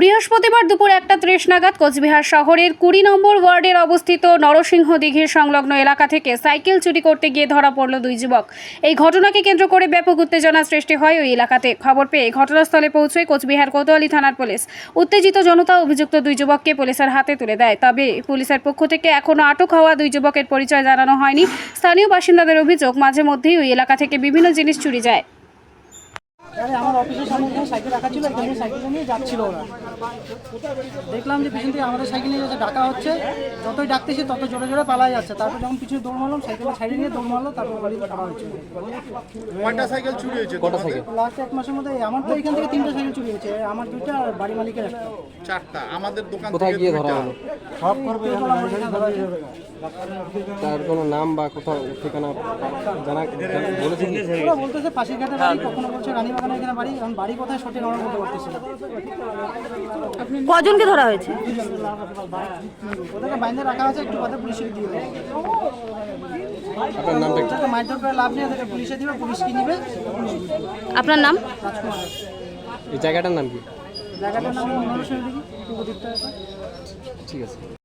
বৃহস্পতিবার দুপুর একটা ত্রিশ নাগাদ কোচবিহার শহরের কুড়ি নম্বর ওয়ার্ডের অবস্থিত নরসিংহ দিঘির সংলগ্ন এলাকা থেকে সাইকেল চুরি করতে গিয়ে ধরা পড়ল দুই যুবক। এই ঘটনাকে কেন্দ্র করে ব্যাপক উত্তেজনা সৃষ্টি হয় ওই এলাকাতে। খবর পেয়ে ঘটনাস্থলে পৌঁছয় কোচবিহার কোতোয়ালি থানার পুলিশ। উত্তেজিত জনতা অভিযুক্ত দুই যুবককে পুলিশের হাতে তুলে দেয়। তবে পুলিশের পক্ষ থেকে এখনও আটক হওয়া দুই যুবকের পরিচয় জানানো হয়নি। স্থানীয় বাসিন্দাদের অভিযোগ, মাঝে মধ্যেই ওই এলাকা থেকে বিভিন্ন জিনিস চুরি যায়। আরে আমার অফিসের সামনে এখানে সাইকেল রাখা ছিল এখানে সাইকেল নিয়ে যাচ্ছিল ওরা। দেখলাম যে পিছন থেকে আমাদের সাইকেল নিয়ে যাচ্ছে ডাকা হচ্ছে। যতই ডাকতেছি তত জোরে জোরে পালা যাচ্ছে। তারপর যখন পিছনে দৌড় মারলাম সাইকেল ছাড়িয়ে নিয়ে দৌড় মারলো তারপর বাড়ি ধরা হয়েছে। কটা সাইকেল চুরি হয়েছে? কটা সাইকেল? লাস্ট এক মাসের মধ্যে আমার তো এখান থেকে তিনটা সাইকেল চুরি আমার দুইটা আর বাড়ি মালিকের একটা। চারটা। আমাদের দোকান কোথায় গিয়ে ধরা হলো? সব করবে তার কোনো নাম বা কোথাও ঠিকানা জানা বলেছে কি? ওরা বলতেছে পাশের ঘাটে বাড়ি কখনো বলছে রানীবাগানে এখানে বাড়ি। এখন বাড়ি কোথায় সঠিক আমরা বলতে পারতেছি না। কজনকে ধরা হয়েছে? ওদেরকে বাইন্দে রাখা আছে একটু কথা পুলিশে দিয়ে দেবে। আপনার মারধর করে লাভ নেই ওদেরকে পুলিশে দিবে পুলিশ কি নিবে? আপনার নাম? রাজকুমার। এই জায়গাটার নাম কি? জায়গাটার নাম ঠিক আছে।